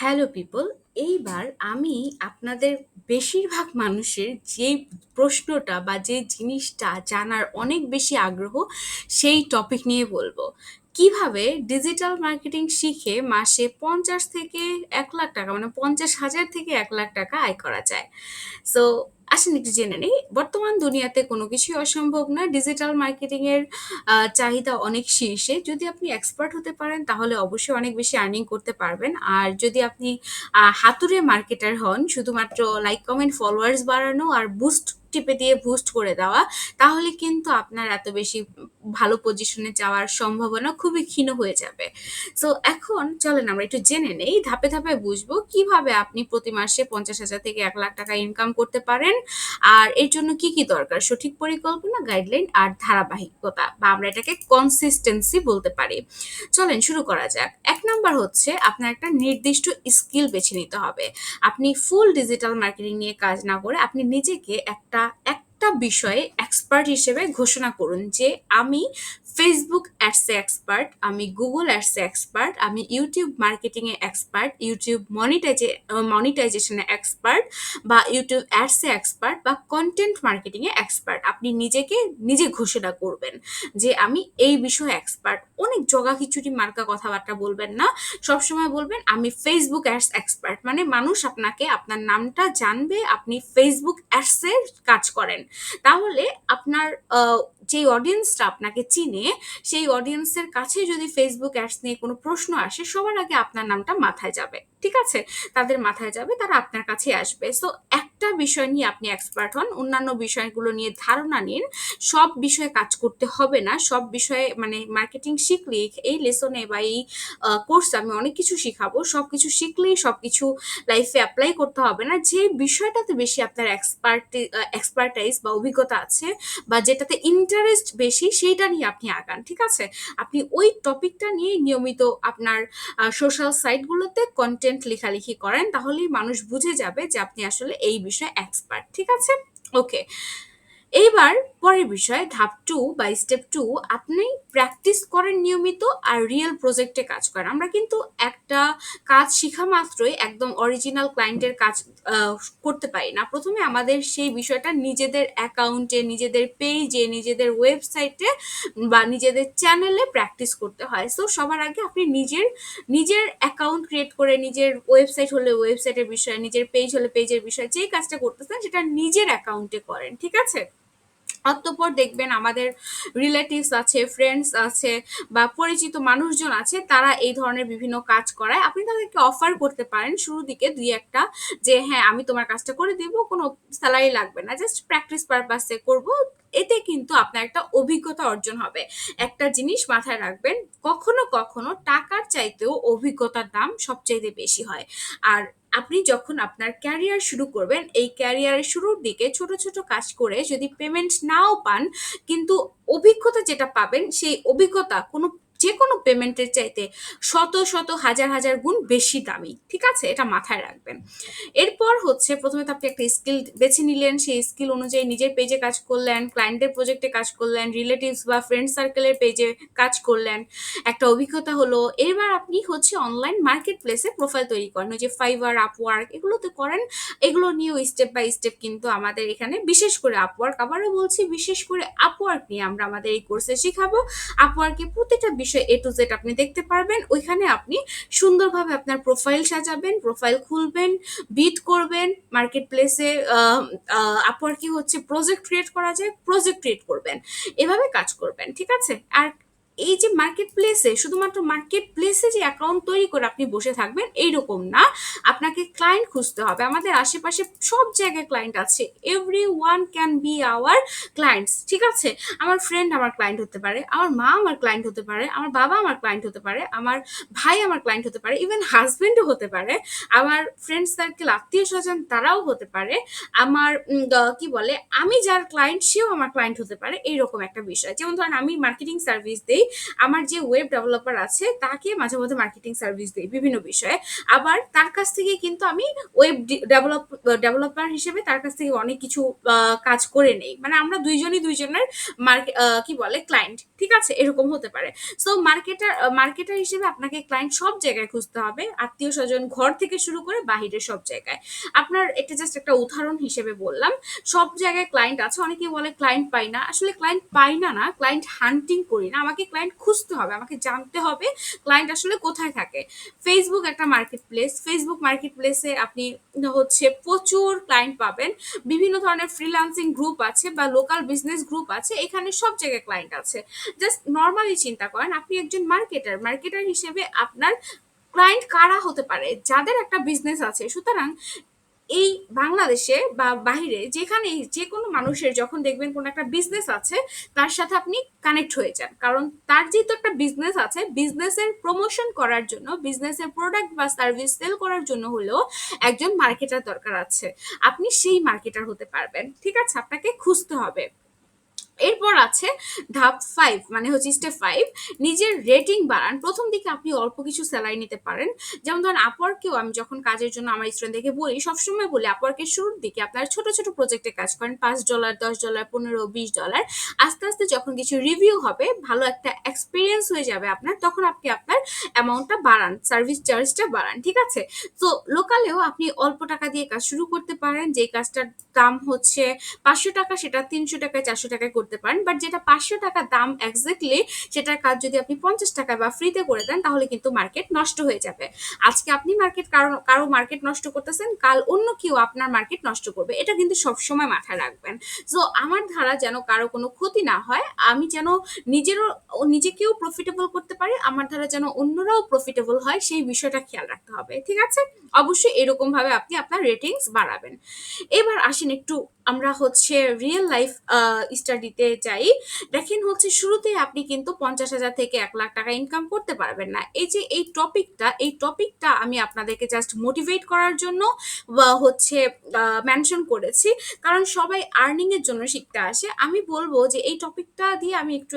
Hello people এইবার আমি আপনাদের বেশিরভাগ মানুষের যে প্রশ্নটা বা যে জিনিসটা জানার অনেক বেশি আগ্রহ, সেই টপিক নিয়ে বলব। কীভাবে ডিজিটাল মার্কেটিং শিখে মাসে পঞ্চাশ থেকে এক লাখ টাকা মানে পঞ্চাশ হাজার থেকে এক লাখ টাকা আয় করা যায়? সো আসেন একটু জেনে নেই বর্তমান দুনিয়াতে কোনো কিছুই অসম্ভব না। ডিজিটাল মার্কেটিং এর চাহিদা অনেক শীর্ষে। যদি আপনি এক্সপার্ট হতে পারেন, তাহলে অবশ্যই অনেক বেশি আর্নিং করতে পারবেন। আর যদি আপনি হাতুড়ে মার্কেটার হন, শুধুমাত্র লাইক কমেন্ট ফলোয়ার্স বাড়ানো আর বুস্ট টিপে দিয়ে বুস্ট করে দেওয়া, তাহলে কিন্তু আপনার এত বেশি ভালো পজিশনে যাওয়ার সম্ভাবনা খুবই ক্ষীণ হয়ে যাবে। সো এখন চলেন আমরা একটু জেনে নেই। ধাপে ধাপে বুঝব কীভাবে আপনি প্রতি মাসে পঞ্চাশ হাজার থেকে এক লাখ টাকা ইনকাম করতে পারেন। আর এর জন্য কি কি দরকার? সঠিক পরিকল্পনা গাইডলাইন আর ধারাবাহিকতা বা আমরা এটাকে কনসিস্টেন্সি বলতে পারি। চলেন শুরু করা যাক। এক নাম্বার হচ্ছে আপনার একটা নির্দিষ্ট স্কিল বেছে নিতে হবে। আপনি ফুল ডিজিটাল মার্কেটিং নিয়ে কাজ না করে আপনি নিজেকে একটা একটা বিষয়ে এক্সপার্ট হিসেবে ঘোষণা করুন যে আমি ফেসবুক অ্যাডসে এক্সপার্ট আমি গুগল অ্যাডসে এক্সপার্ট আমি ইউটিউব মার্কেটিংয়ে এক্সপার্ট ইউটিউব মনিটাইজে মনিটাইজেশনে এক্সপার্ট বা ইউটিউব অ্যাডসে এক্সপার্ট বা কন্টেন্ট মার্কেটিংয়ে এক্সপার্ট আপনি নিজেকে নিজে ঘোষণা করবেন যে আমি এই বিষয়ে এক্সপার্ট অনেক জগা খিচুড়ি মার্কা কথাবার্তা বলবেন না। সবসময় বলবেন, আমি ফেসবুক অ্যাডস এক্সপার্ট মানে মানুষ আপনাকে আপনার নামটা জানবে, আপনি ফেসবুক অ্যাডসের কাজ করেন। তাহলে আপনার আহ, যে অডিয়েন্সটা আপনাকে চিনে সেই অডিয়েন্সের কাছে যদি ফেসবুক অ্যাডস নিয়ে কোনো প্রশ্ন আসে সবার আগে আপনার নামটা মাথায় যাবে ঠিক আছে? তাদের মাথায় যাবে তারা আপনার কাছে আসবে। সো একটা বিষয় নিয়ে আপনি এক্সপার্ট হন অন্যান্য বিষয়গুলো নিয়ে ধারণা নিন সব বিষয়ে কাজ করতে হবে না সব বিষয়ে মানে মার্কেটিং শিখলে এই লেসনে বা এই কোর্সে আমি অনেক কিছু শিখাবো সব কিছু শিখলেই সব কিছু লাইফে অ্যাপ্লাই করতে হবে না। যে বিষয়টাতে বেশি আপনার এক্সপার্ট এক্সপার্টাইজ বা অভিজ্ঞতা আছে বা যেটাতে ইন্টারেস্ট বেশি, সেইটা নিয়ে আপনি আগান, ঠিক আছে? আপনি ওই টপিকটা নিয়ে নিয়মিত আপনার সোশ্যাল সাইটগুলোতে কন্টেন্ট লেখালেখি করেন, তাহলেই মানুষ বুঝে যাবে যে আপনি আসলে এই বিষয়ে এক্সপার্ট ঠিক আছে? ওকে এইবার পরের বিষয় ধাপ টু বা স্টেপ টু আপনি প্র্যাকটিস করেন নিয়মিত আর রিয়েল প্রজেক্টে কাজ করেন। আমরা কিন্তু একটা কাজ শেখা মাত্রই একদম অরিজিনাল ক্লায়েন্টের কাজ করতে পারি না। প্রথমে আমাদের সেই বিষয়টা নিজেদের অ্যাকাউন্টে নিজেদের পেজে নিজেদের ওয়েবসাইটে বা নিজেদের চ্যানেলে প্র্যাকটিস করতে হয়। সো সবার আগে আপনি নিজের নিজের অ্যাকাউন্ট ক্রিয়েট করে নিজের ওয়েবসাইট হলে ওয়েবসাইটের বিষয়ে, নিজের পেজ হলে পেজের বিষয়ে যেই কাজটা করতেছেন সেটা নিজের অ্যাকাউন্টে করেন, ঠিক আছে? অতঃপর দেখবেন আমাদের রিলেটিভস আছে ফ্রেন্ডস আছে বা পরিচিত মানুষজন আছে, তারা এই ধরনের বিভিন্ন কাজ করায়। আপনি তাদেরকে অফার করতে পারেন শুরু দিকে দুই একটা যে হ্যাঁ আমি তোমার কাজটা করে দিব, কোনো স্যালারি লাগবে না। জাস্ট প্র্যাকটিস পারপাসে করব এতে কিন্তু আপনার একটা অভিজ্ঞতা অর্জন হবে। একটা জিনিস মাথায় রাখবেন, কখনো কখনো টাকার চাইতেও অভিজ্ঞতার দাম সবচাইতে বেশি হয়। আর আপনি যখন আপনার ক্যারিয়ার শুরু করবেন, এই ক্যারিয়ারের শুরুর দিকে ছোট ছোট কাজ করে যদি পেমেন্ট নাও পান, কিন্তু অভিজ্ঞতা যেটা পাবেন, সেই অভিজ্ঞতা কোনো যে কোনো পেমেন্টের চাইতে শত শত হাজার হাজার গুণ বেশি দামি, ঠিক আছে? এটা মাথায় রাখবেন। এরপর হচ্ছে প্রথমে তো আপনি একটা স্কিল বেছে নিলেন, সেই স্কিল অনুযায়ী নিজের পেজে কাজ করলেন ক্লায়েন্টের প্রজেক্টে কাজ করলেন রিলেটিভস বা ফ্রেন্ড সার্কেলের পেজে কাজ করলেন। একটা অভিজ্ঞতা হলো, এবার আপনি হচ্ছে অনলাইন মার্কেট প্লেসে প্রোফাইল তৈরি করেন। ওই যে ফাইবার আপওয়ার্ক এগুলোতে করেন। এগুলো নিয়েও স্টেপ বাই স্টেপ কিন্তু আমাদের এখানে বিশেষ করে আপওয়ার্ক আবারও বলছি বিশেষ করে আপওয়ার্ক নিয়ে আমরা আমাদের এই কোর্সে শেখাবো। আপওয়ার্কে প্রতিটা বিষয় এ টু জেড আপনি দেখতে পারবেন। ওইখানে আপনি সুন্দরভাবে আপনার প্রোফাইল সাজাবেন প্রোফাইল খুলবেন বিট করবেন মার্কেট প্লেসে আপওয়ার্কে হচ্ছে প্রজেক্ট ক্রিয়েট করা যায় প্রজেক্ট ক্রিয়েট করবেন। এভাবে কাজ করবেন, ঠিক আছে? আর এই যে মার্কেট প্লেসে শুধুমাত্র মার্কেট প্লেসে যে অ্যাকাউন্ট তৈরি করে আপনি বসে থাকবেন, এইরকম না। আপনাকে ক্লায়েন্ট খুঁজতে হবে। আমাদের আশেপাশে সব জায়গায় ক্লায়েন্ট আছে। Every one can be our clients ঠিক আছে? আমার ফ্রেন্ড আমার ক্লায়েন্ট হতে পারে, আমার মা আমার ক্লায়েন্ট হতে পারে, আমার বাবা আমার ক্লায়েন্ট হতে পারে, আমার ভাই আমার ক্লায়েন্ট হতে পারে ইভেন হাজবেন্ডও হতে পারে, আমার ফ্রেন্ড সার্কেল আত্মীয় স্বজন তারাও হতে পারে, আমার কি বলে, আমি যার ক্লায়েন্ট সেও আমার ক্লায়েন্ট হতে পারে, এইরকম একটা বিষয়। যেমন ধরেন আমি মার্কেটিং সার্ভিস দিই আমার যে ওয়েব ডেভেলপার আছে, তাকে মাঝে মধ্যে মার্কেটিং সার্ভিস দিই বিভিন্ন বিষয়ে। আবার তার কাছ থেকে কিন্তু আমি ওয়েব ডেভেলপ ডেভেলপার হিসেবে তার কাছ থেকে অনেক কিছু কাজ করে নেই। মানে আমরা দুইজনই দুইজনের মার্কেট কি বলে ক্লায়েন্ট ঠিক আছে? এরকম হতে পারে। সো মার্কেটার মার্কেটার হিসেবে আপনাকে ক্লায়েন্ট সব জায়গায় খুঁজতে হবে, আত্মীয় স্বজন ঘর থেকে শুরু করে বাহিরের সব জায়গায়। আপনার এটা জাস্ট একটা উদাহরণ হিসেবে বললাম। সব জায়গায় ক্লায়েন্ট আছে, অনেকে বলে ক্লায়েন্ট পাই না। আসলে ক্লায়েন্ট পাই না না ক্লায়েন্ট হান্টিং করি না। আমাকে ক্লায়েন্ট খুঁজতে হবে, আমাকে জানতে হবে ক্লায়েন্ট আসলে কোথায় থাকে। ফেসবুক একটা মার্কেট প্লেস ফেসবুক মার্কেট প্লেসে আপনি হচ্ছে প্রচুর ক্লায়েন্ট পাবেন। বিভিন্ন ধরনের ফ্রিল্যান্সিং গ্রুপ আছে বা লোকাল বিজনেস গ্রুপ আছে, এখানে সব জায়গায় ক্লায়েন্ট আছে। জাস্ট নর্মালি চিন্তা করেন, আপনি একজন মার্কেটার মার্কেটার হিসেবে আপনার ক্লায়েন্ট কারা হতে পারে? যাদের একটা বিজনেস আছে, সুতরাং এই বাংলাদেশে বা বাহিরে যেখানে যে কোনো মানুষের যখন দেখবেন কোনো একটা বিজনেস আছে, তার সাথে আপনি কানেক্ট হয়ে যান। কারণ তার যেহেতু একটা বিজনেস আছে বিজনেসের প্রমোশন করার জন্য বিজনেসের প্রোডাক্ট বা সার্ভিস সেল করার জন্য হলেও একজন মার্কেটার দরকার আছে। আপনি সেই মার্কেটার হতে পারবেন। ঠিক আছে? আপনাকে খুঁজতে হবে। এরপর আছে ধাপ ফাইভ মানে হচ্ছে স্টেপ ফাইভ নিজের রেটিং বাড়ান। প্রথম দিকে আপনি অল্প কিছু স্যালারি নিতে পারেন। যেমন ধরেন আপওয়ার্কেও আমি যখন কাজের জন্য আমার স্টুডেন্টদেরকে বলি, সবসময় বলি আপওয়ার্কের শুরুর দিকে আপনারা ছোট ছোট প্রজেক্টে কাজ করেন, পাঁচ ডলার দশ ডলার পনেরো, বিশ ডলার আস্তে আস্তে যখন কিছু রিভিউ হবে, ভালো একটা এক্সপিরিয়েন্স হয়ে যাবে আপনার, তখন আপনি আপনার অ্যামাউন্টটা বাড়ান সার্ভিস চার্জটা বাড়ান, ঠিক আছে? তো লোকালেও আপনি অল্প টাকা দিয়ে কাজ শুরু করতে পারেন। যে কাজটার দাম হচ্ছে পাঁচশো টাকা, সেটা তিনশো টাকায় চারশো টাকায় করতে পারেন বাট যেটা পাঁচশো টাকা দাম এক্স্যাক্টলি সেটার কাজ যদি আপনি পঞ্চাশ টাকায় বা ফ্রিতে করে দেন, তাহলে কিন্তু মার্কেট নষ্ট হয়ে যাবে। আজকে আপনি মার্কেট কারও কারও মার্কেট নষ্ট করতেছেন, কাল অন্য কেউ আপনার মার্কেট নষ্ট করবে, এটা কিন্তু সবসময় মাথায় রাখবেন। সো আমার ধারা যেন কারও কোনো ক্ষতি না হয়, আমি যেন নিজেরও, নিজেকেও প্রফিটেবল করতে পারি, আমার ধারা যেন অন্যরাও প্রফিটেবল হয়, সেই বিষয়টা খেয়াল রাখতে হবে, ঠিক আছে? অবশ্যই এরকম ভাবে আপনি আপনার রেটিংস বাড়াবেন। এবার আসেন একটু আমরা হচ্ছে রিয়েল লাইফ স্টাডিতে যাই। দেখেন হচ্ছে শুরুতে আপনি কিন্তু পঞ্চাশ হাজার থেকে এক লাখ টাকা ইনকাম করতে পারবেন না। এই যে এই টপিকটা এই টপিকটা আমি আপনাদেরকে জাস্ট মোটিভেট করার জন্য হচ্ছে মেনশন করেছি। কারণ সবাই আর্নিংয়ের জন্য শিখতে আসে। আমি বলব যে এই টপিকটা দিয়ে আমি একটু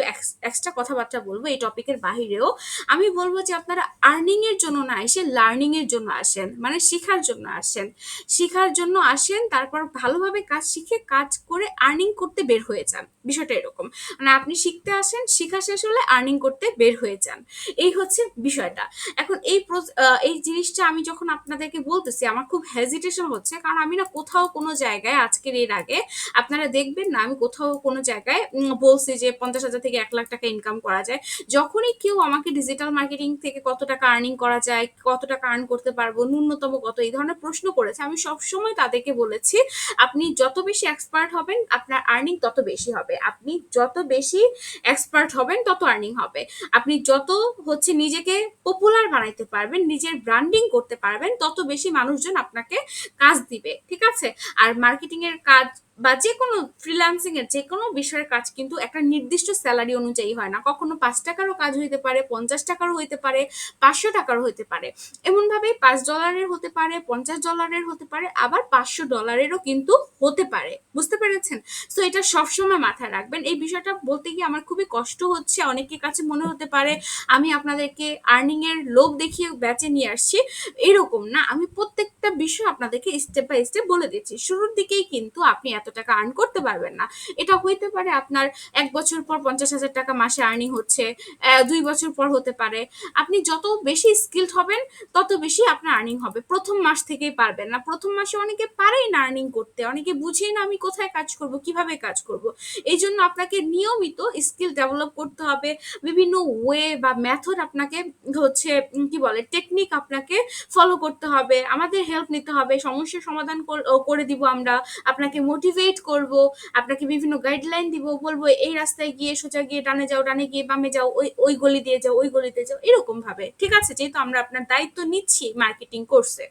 এক্সট্রা কথাবার্তা বলব এই টপিকের বাহিরেও। আমি বলব যে আপনারা আর্নিংয়ের জন্য না এসে লার্নিংয়ের জন্য আসেন মানে শেখার জন্য আসেন। শেখার জন্য আসেন, তারপর ভালোভাবে কাজ শিখে কাজ করে আর্নিং করতে বের হয়ে যান। বিষয়টা এরকম। মানে আপনি শিখতে আসেন, শিখা শেষ হলে আর্নিং করতে বের হয়ে যান। এই হচ্ছে বিষয়টা। এখন এই এই জিনিসটা আমি যখন আপনাদেরকে বলতেছি, আমার খুব হেজিটেশন হচ্ছে। কারণ আমি না কোথাও কোনো জায়গায় আজকের এর আগে আপনারা দেখবেন না, আমি কোথাও কোনো জায়গায় বলছি যে পঞ্চাশ হাজার থেকে এক লাখ টাকা ইনকাম করা যায়। যখনই কেউ আমাকে ডিজিটাল মার্কেটিং থেকে কত টাকা আর্নিং করা যায়, কত টাকা আর্ন করতে পারব, ন্যূনতম কত, এই ধরনের প্রশ্ন করেছে, আমি সবসময় তাদেরকে বলেছি, আপনি যত বেশি এক্সপার্ট হবেন, আপনার আর্নিং তত বেশি হবে। আপনি যত বেশি এক্সপার্ট হবেন, তত আর্নিং হবে। আপনি যত হচ্ছে নিজেকে পপুলার বানাইতে পারবেন, নিজের ব্র্যান্ডিং করতে পারবেন, তত বেশি মানুষজন আপনাকে কাজ দিবে, ঠিক আছে? আর মার্কেটিং এর কাজ বা যে কোনো ফ্রিল্যান্সিং এর যে কোনো বিষয়ের কাজ কিন্তু একটা নির্দিষ্ট স্যালারি অনুযায়ী হয় না। কখনো পাঁচ টাকারও কাজ হইতে পারে, পঞ্চাশ টাকারও হইতে পারে, পাঁচশো টাকারও হইতে পারে। এমনভাবে পাঁচ ডলারের হতে পারে, পঞ্চাশ ডলারের হতে পারে, আবার পাঁচশো ডলারেরও কিন্তু হতে পারে। বুঝতে পেরেছেন? তো এটা সবসময় মাথায় রাখবেন। এই বিষয়টা বলতে গিয়ে আমার খুবই কষ্ট হচ্ছে। অনেকের কাছে মনে হতে পারে, আমি আপনাদেরকে আর্নিং এর লোভ দেখিয়ে বেচে নিয়ে আসছি। এরকম না। আমি প্রত্যেকটা বিষয় আপনাদেরকে স্টেপ বাই স্টেপ বলে দিচ্ছি। শুরুর দিকেই কিন্তু আপনি এত টাকা আর্ন করতে পারবেন না। এটা হইতে পারে আপনার এক বছর পর পঞ্চাশ হাজার টাকা মাসে আর্নিং হচ্ছে দুই বছর পর হতে পারে। আপনি যত বেশি স্কিল্ড হবেন, তত বেশি আপনার আর্নিং হবে। প্রথম মাস থেকেই পারবেন না। প্রথম মাসে অনেকে পারেই না আর্নিং করতে। অনেকে বুঝেই না আমি কোথায় কাজ করব, কীভাবে কাজ করব। এই জন্য আপনাকে নিয়মিত স্কিল ডেভেলপ করতে হবে। বিভিন্ন ওয়ে বা মেথড আপনাকে হচ্ছে কি বলে টেকনিক আপনাকে ফলো করতে হবে। আমাদের হেল্প নিতে হবে। সমস্যার সমাধান করে দিব আমরা। আপনাকে মোটিভেট করব, আপনাকে বিভিন্ন গাইডলাইন দিব, বলব, এই রাস্তায় গিয়ে সোজা গিয়ে ডানে যাও, ডানে গিয়ে বামে যাও, ওই ওই গলি দিয়ে যাও, ওই গলিতে যাও, এরকম ভাবে, ঠিক আছে? যেহেতু আমরা আপনার দায়িত্ব নিচ্ছি মার্কেটিং কোর্সে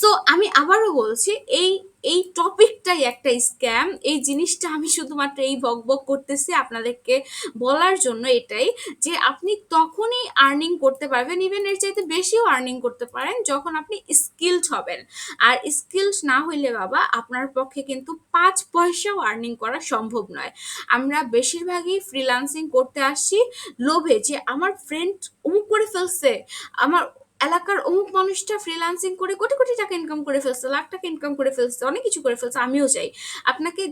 সো আমি আবারও বলছি, এই এই টপিকটাই একটা স্ক্যাম। এই জিনিসটা আমি শুধুমাত্র এই বক বক করতেছি আপনাদেরকে বলার জন্য এটাই যে আপনি তখনই আর্নিং করতে পারবেন ইভেন এর চাইতে বেশিও আর্নিং করতে পারেন যখন আপনি স্কিলড হবেন। আর স্কিলস না হইলে বাবা আপনার পক্ষে কিন্তু পাঁচ পয়সাও আর্নিং করা সম্ভব নয়। আমরা বেশিরভাগই ফ্রিল্যান্সিং করতে আসছি। লোভে যে আমার ফ্রেন্ড অমুক করে ফেলছে, আমার এলাকার অমুক মানুষটা ফ্রিল্যান্সিং করে কোটি কোটি টাকা ইনকাম করে ফেলছে, লাখ টাকা ইনকাম করে ফেলছে, অনেক কিছু করে ফেলছে, আমিও চাই আপনাকে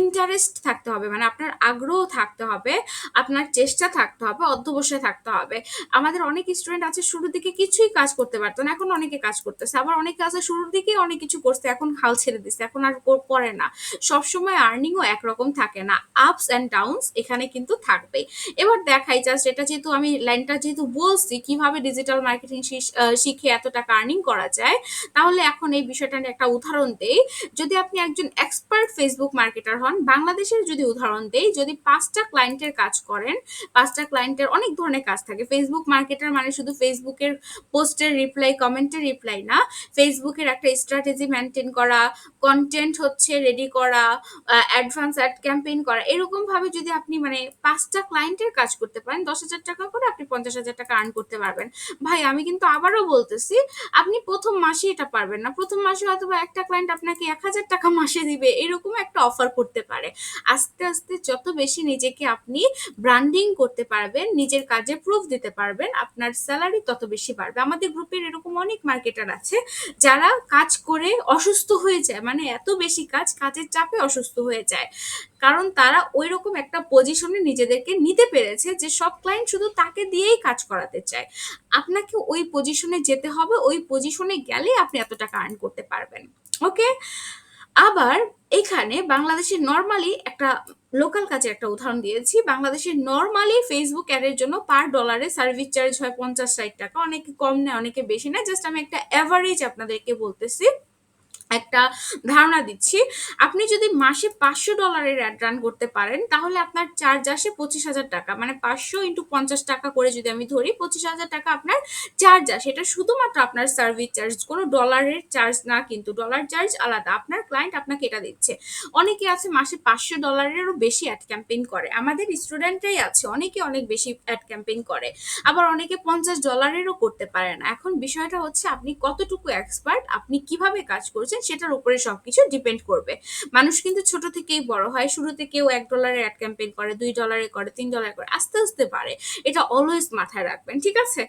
ইন্টারেস্ট থাকতে হবে মানে আপনার আগ্রহ থাকতে হবে, আপনার চেষ্টা থাকতে হবে, অধ্যবসায় থাকতে হবে। আমাদের অনেক স্টুডেন্ট আছে, শুরুর দিকে কিছুই কাজ করতে পারতো না, এখন অনেকে কাজ করতেছে। আবার অনেকে আছে, শুরুর দিকে অনেক কিছু করছে, এখন হাল ছেড়ে দিচ্ছে এখন আর করে না। সবসময় আর্নিংও একরকম থাকে না আপস অ্যান্ড ডাউনস এখানে কিন্তু থাকবে। এবার দেখাই জাস্ট এটা যেহেতু আমি লাইনটা যেহেতু বলছি, কীভাবে ডিজিটাল মার্কেটিং শিখে এত টাকা আর্নিং করা যায়, তাহলে এখন এই বিষয়টা নিয়ে একটা উদাহরণ দেই। যদি আপনি একজন এক্সপার্ট ফেসবুক মার্কেটার হন, বাংলাদেশের যদি উদাহরণ দেই, যদি পাঁচটা ক্লায়েন্টের কাজ করেন, পাঁচটা ক্লায়েন্টের অনেক ধরনের কাজ থাকে। ফেসবুক মার্কেটার মানে শুধু ফেসবুকের পোস্টের রিপ্লাই কমেন্টের রিপ্লাই না ফেসবুকের একটা স্ট্র্যাটেজি মেনটেন করা কন্টেন্ট হচ্ছে রেডি করা অ্যাডভান্স অ্যাড ক্যাম্পেইন করা, এরকম ভাবে যদি আপনি মানে পাঁচটা ক্লায়েন্টের কাজ করতে পারেন, দশ হাজার টাকা করে আপনি পঞ্চাশ হাজার টাকা আর্ন করতে পারবেন। ভাই, আমি কিন্তু আবারও বলতেছি, আপনি প্রথম মাসে এটা পারবেন না। প্রথম মাসে হয়তো বা একটা ক্লায়েন্ট আপনাকে এক হাজার টাকা মাসে দিবে, এরকম একটা অফার করতে পারে। আস্তে আস্তে যত বেশি নিজেকে আপনি ব্র্যান্ডিং করতে পারবেন, নিজের কাজে প্রুফ দিতে পারবেন, আপনার স্যালারি তত বেশি বাড়বে। আমাদের গ্রুপের এরকম অনেক মার্কেটার আছে, যারা কাজ করে অসুস্থ হয়ে যায়। মানে এত বেশি কাজ, কাজের চাপে অসুস্থ হয়ে যায়। কারণ তারা ওই রকম একটা পজিশনে নিজেদেরকে নিতে পেরেছে যে সব ক্লায়েন্ট শুধু তাকে দিয়েই কাজ করাতে চায়। আপনাকে ওই পজিশনে যেতে হবে, ওই পজিশনে গেলে আপনি এত টাকা আর্ন করতে পারবেন। ওকে আবার এখানে বাংলাদেশের নর্মালি একটা লোকাল কাজে একটা উদাহরণ দিয়েছি। বাংলাদেশের নর্মালি ফেসবুক অ্যাডের জন্য পার ডলারে সার্ভিস চার্জ হয় পঞ্চাশ ষাট টাকা। অনেকে কম নেয়, অনেকে বেশি নেয়। জাস্ট আমি একটা অ্যাভারেজ আপনাদেরকে বলতেছি। একটা ধারণা দিচ্ছি। আপনি যদি মাসে পাঁচশো ডলারের অ্যাড রান করতে পারেন, তাহলে আপনার চার্জ আসে পঁচিশ হাজার টাকা। মানে পাঁচশো ইন্টু পঞ্চাশ টাকা করে যদি আমি ধরি, পঁচিশ হাজার টাকা আপনার চার্জ আসে। এটা শুধুমাত্র আপনার সার্ভিস চার্জ কোনো ডলারের চার্জ না কিন্তু ডলার চার্জ আলাদা। আপনার ক্লায়েন্ট আপনাকে এটা দিচ্ছে। অনেকে আছে মাসে পাঁচশো ডলারেরও বেশি অ্যাড ক্যাম্পেইন করে। আমাদের স্টুডেন্টরাই আছে, অনেকে অনেক বেশি অ্যাড ক্যাম্পেইন করে। আবার অনেকে পঞ্চাশ ডলারেরও করতে পারে না। এখন বিষয়টা হচ্ছে আপনি কতটুকু এক্সপার্ট আপনি কীভাবে কাজ করছেন সেটার উপরে সবকিছু ডিপেন্ড করবে। মানুষ কিন্তু ছোট থেকেই বড় হয়, শুরুতে কেউ এক ডলারের অ্যাড ক্যাম্পেইন করে, দুই ডলারে করে, তিন ডলারে করে, আস্তে আস্তে পারে এটা অলওয়েজ মাথায় রাখবেন, ঠিক আছে?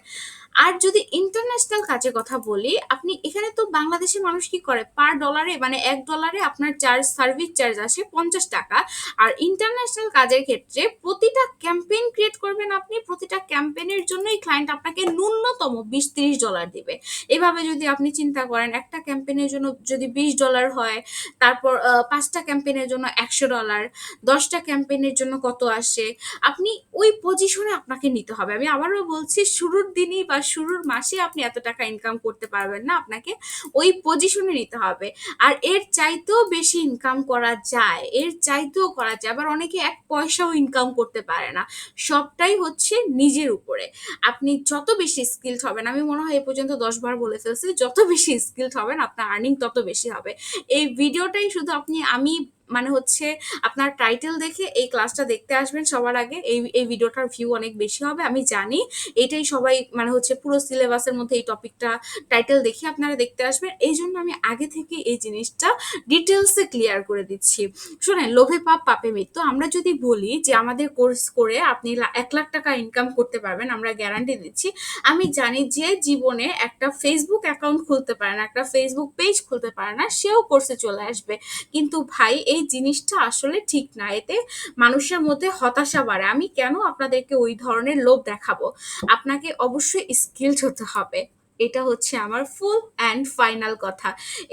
আর যদি ইন্টারন্যাশনাল কাজের কথা বলি, আপনি এখানে তো বাংলাদেশের মানুষ কি করে? পার ডলারে মানে এক ডলারে আপনার চার্জ সার্ভিস চার্জ আসে পঞ্চাশ টাকা। আর ইন্টারন্যাশনাল কাজের ক্ষেত্রে প্রতিটা ক্যাম্পেইন ক্রিয়েট করবেন আপনি, প্রতিটা ক্যাম্পেইনের জন্যই ক্লায়েন্ট আপনাকে ন্যূনতম বিশ তিরিশ ডলার দিবে। এভাবে যদি আপনি চিন্তা করেন, একটা ক্যাম্পেইনের জন্য যদি বিশ ডলার হয়, তারপর পাঁচটা ক্যাম্পেইনের জন্য একশো ডলার দশটা ক্যাম্পেইনের জন্য কত আসে, আপনি ওই পজিশনে আপনাকে নিতে হবে। আমি আবারও বলছি, শুরুর দিনই বা শুরুর মাসে আপনি এত টাকা ইনকাম করতে পারবেন না, আপনাকে ওই পজিশনে নিতে হবে। আর এর চাইতেও বেশি ইনকাম করা যায়, এর চাইতেও করা যায়, আবার অনেকে এক পয়সাও ইনকাম করতে পারে না। সবটাই হচ্ছে নিজের উপরে। আপনি যত বেশি স্কিলড হবেন, আমি মনে হয় এ পর্যন্ত দশ বার বলে ফেলছি, যত বেশি স্কিলড হবেন, আপনার আর্নিং তত বেশি। হবে। এই ভিডিওটাই শুধু আপনি আমি মানে হচ্ছে আপনার টাইটেল দেখে এই ক্লাসটা দেখতে আসবেন সবার আগে। এই এই ভিডিওটার ভিউ অনেক বেশি হবে, আমি জানি। এটাই সবাই মানে হচ্ছে পুরো সিলেবাসের মধ্যে এই টপিকটা টাইটেল দেখে আপনারা দেখতে আসবেন। এই জন্য আমি আগে থেকে এই জিনিসটা ডিটেলসে ক্লিয়ার করে দিচ্ছি। শোনেন, লোভে পাপ, পাপে মৃত্যু। আমরা যদি বলি যে আমাদের কোর্স করে আপনি এক লাখ টাকা ইনকাম করতে পারবেন, আমরা গ্যারান্টি দিচ্ছি। আমি জানি যে জীবনে একটা ফেসবুক অ্যাকাউন্ট খুলতে পারে না, একটা ফেসবুক পেজ খুলতে পারে না, সেও কোর্সে চলে আসবে। কিন্তু ভাই এই জিনিসটা আসলে ঠিক না। এতে মানুষের মধ্যে হতাশা বাড়ে। আমি কেন আপনাদেরকে ওই ধরনের লোভ দেখাবো? আপনাকে অবশ্যই স্কিলড হতে হবে। এটা হচ্ছে আমার ফুল অ্যান্ড ফাইনাল কথা।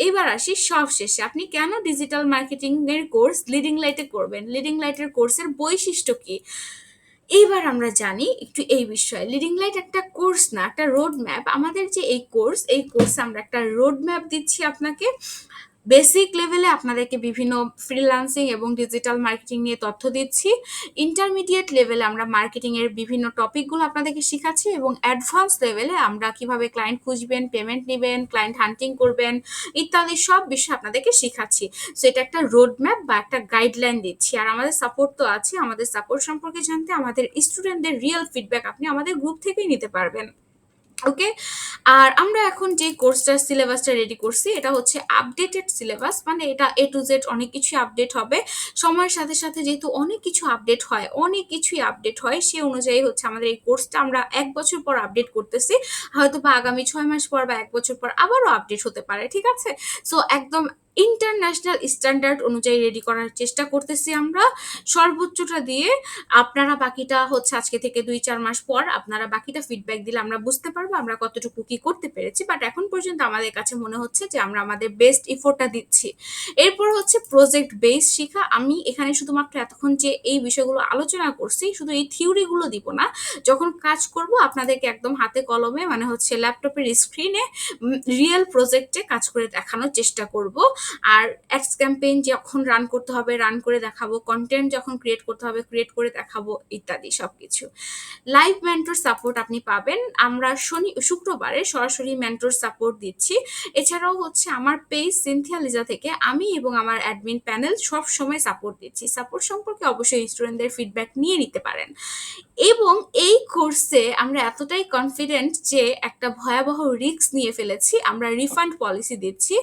এবার আসি সব শেষে আপনি কেন ডিজিটাল মার্কেটিং এর কোর্স লিডিং লাইটে করবেন? লিডিং লাইটের কোর্সের বৈশিষ্ট্য কি? এইবার আমরা জানি একটু এই বিষয়ে। লিডিং লাইট একটা কোর্স না, একটা রোড ম্যাপ আমাদের যে এই কোর্স এই কোর্সে আমরা একটা রোড ম্যাপ দিচ্ছি আপনাকে। বেসিক লেভেলে আপনাদেরকে বিভিন্ন ফ্রিল্যান্সিং এবং ডিজিটাল মার্কেটিং নিয়ে তথ্য দিচ্ছি। ইন্টারমিডিয়েট লেভেলে আমরা মার্কেটিংয়ের বিভিন্ন টপিকগুলো আপনাদেরকে শেখাচ্ছি এবং অ্যাডভান্স লেভেলে আমরা কীভাবে ক্লায়েন্ট খুঁজবেন পেমেন্ট নেবেন ক্লায়েন্ট হান্টিং করবেন ইত্যাদি সব বিষয় আপনাদেরকে শেখাচ্ছি। সো এটা একটা রোড ম্যাপ বা একটা গাইডলাইন দিচ্ছি। আর আমাদের সাপোর্ট তো আছে। আমাদের সাপোর্ট সম্পর্কে জানতে আমাদের স্টুডেন্টদের রিয়েল ফিডব্যাক আপনি আমাদের গ্রুপ থেকেই নিতে পারবেন। ওকে আর আমরা এখন যে কোর্সটা সিলেবাসটা রেডি করছি, এটা হচ্ছে আপডেটেড সিলেবাস মানে এটা এ টু জেড অনেক কিছুই আপডেট হবে। সময়ের সাথে সাথে যেহেতু অনেক কিছু আপডেট হয়, অনেক কিছুই আপডেট হয়, সে অনুযায়ী হচ্ছে আমাদের এই কোর্সটা আমরা এক বছর পর আপডেট করতেছি। হয়তো বা আগামী ছয় মাস পর বা এক বছর পর আবারও আপডেট হতে পারে, ঠিক আছে? সো একদম ইন্টারন্যাশনাল স্ট্যান্ডার্ড অনুযায়ী রেডি করার চেষ্টা করতেছি আমরা। সর্বোচ্চটা দিয়ে আপনারা বাকিটা হচ্ছে আজকে থেকে দুই চার মাস পর আপনারা বাকিটা ফিডব্যাক দিলে আমরা বুঝতে পারব আমরা কতটুকু কি করতে পেরেছি। বাট এখন পর্যন্ত আমাদের কাছে মনে হচ্ছে যে আমরা আমাদের বেস্ট ইফোর্টটা দিচ্ছি। এরপর হচ্ছে প্রজেক্ট বেস শিখা। আমি এখানে শুধুমাত্র এতক্ষণ যে এই বিষয়গুলো আলোচনা করছি, শুধু এই থিওরিগুলো দিব না। যখন কাজ করব আপনাদেরকে একদম হাতে কলমে মানে হচ্ছে ল্যাপটপের স্ক্রিনে রিয়েল প্রজেক্টে কাজ করে দেখানোর চেষ্টা করব। আর অ্যাডস ক্যাম্পেইন যখন রান করতে হবে রান করে দেখাবো কন্টেন্ট যখন ক্রিয়েট করতে হবে ক্রিয়েট করে দেখাবো ইত্যাদি সব কিছু লাইভ মেন্টর সাপোর্ট আপনি পাবেন। আমরা শনি, শুক্রবারে সরাসরি মেন্টর সাপোর্ট দিচ্ছি। এছাড়াও হচ্ছে আমার পেজ সিনথিয়া লিজা থেকে আমি এবং আমার অ্যাডমিন প্যানেল সব সময় সাপোর্ট দিচ্ছি। সাপোর্ট সম্পর্কে অবশ্যই স্টুডেন্টদের ফিডব্যাক নিয়ে নিতে পারেন। এবং এই কোর্সে আমরা এতটাই কনফিডেন্ট যে একটা ভয়াবহ রিস্ক নিয়ে ফেলেছি। আমরা রিফান্ড পলিসি দিচ্ছি।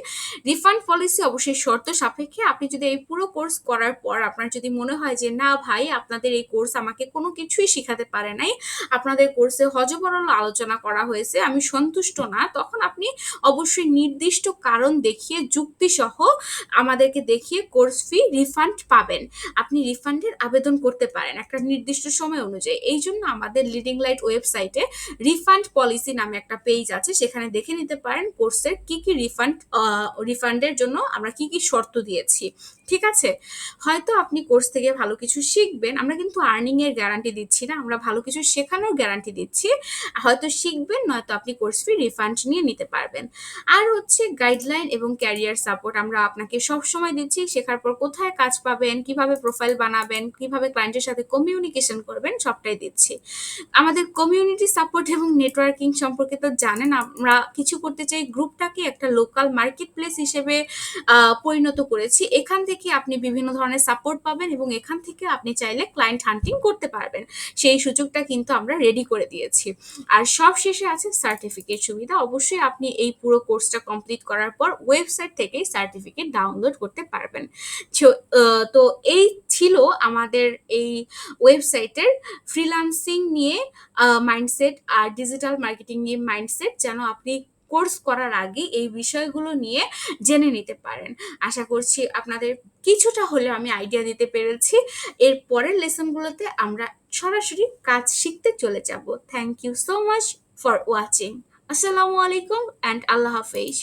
রিফান্ড পলিসি অবশ্যই শর্ত সাপেক্ষে আপনি যদি এই পুরো কোর্স করার পর আপনার যদি মনে হয় যে, না ভাই, আপনাদের এই কোর্স আমাকে কোনো কিছুই শেখাতে পারে নাই, আপনাদের কোর্সে হজবরল আলোচনা করা হয়েছে, আমি সন্তুষ্ট না, তখন আপনি অবশ্যই নির্দিষ্ট কারণ দেখিয়ে যুক্তি সহ আমাদেরকে দেখিয়ে কোর্স ফি রিফান্ড পাবেন। আপনি রিফান্ডের আবেদন করতে পারেন একটা নির্দিষ্ট সময় অনুযায়ী। এই জন্য আমাদের লিডিং লাইট ওয়েবসাইটে রিফান্ড পলিসি নামে একটা পেজ আছে, সেখানে দেখে নিতে পারেন কোর্সের কি কি রিফান্ড রিফান্ডের জন্য আমরা কি কি শর্ত দিয়েছি? ঠিক আছে? হয়তো আপনি কোর্স থেকে ভালো কিছু শিখবেন। আমরা কিন্তু আর্নিং এর গ্যারান্টি দিচ্ছি না। আমরা ভালো কিছু শেখানোর গ্যারান্টি দিচ্ছি। হয়তো শিখবেন, নয়তো আপনি কোর্স ফি রিফান্ড নিয়ে নিতে পারবেন। আর হচ্ছে গাইডলাইন এবং ক্যারিয়ার সাপোর্ট আমরা আপনাকে সব সময় দিচ্ছি। শেখার পর কোথায় কাজ পাবেন, কীভাবে প্রোফাইল বানাবেন, কীভাবে ক্লায়েন্টের সাথে কমিউনিকেশন করবেন, সবটাই দিচ্ছি। আমাদের কমিউনিটি সাপোর্ট এবং নেটওয়ার্কিং সম্পর্কে তো জানেন, আমরা কিছু করতে চাই গ্রুপটাকে একটা লোকাল মার্কেট প্লেস হিসেবে পরিণত করেছি। এখান থেকে আপনি বিভিন্ন ধরনের সাপোর্ট পাবেন এবং এখান থেকে আপনি চাইলে ক্লায়েন্ট হান্টিং করতে পারবেন। সেই সুযোগটা কিন্তু আমরা রেডি করে দিয়েছি। আর সব শেষে আছে সার্টিফিকেট সুবিধা। অবশ্যই আপনি এই পুরো কোর্সটা কমপ্লিট করার পর ওয়েবসাইট থেকেই সার্টিফিকেট ডাউনলোড করতে পারবেন। তো এই ছিল আমাদের এই ওয়েবসাইটের ফ্রিলান্সিং নিয়ে মাইন্ডসেট আর ডিজিটাল মার্কেটিং নিয়ে মাইন্ডসেট যেন আপনি কোর্স করার আগে এই বিষয়গুলো নিয়ে জেনে নিতে পারেন। আশা করছি আপনাদের কিছুটা হলেও আমি আইডিয়া দিতে পেরেছি। এর পরের লেসনগুলোতে আমরা সরাসরি কাজ শিখতে চলে যাব। Thank you so much for watching আসসালামু আলাইকুম অ্যান্ড আল্লাহ হাফেজ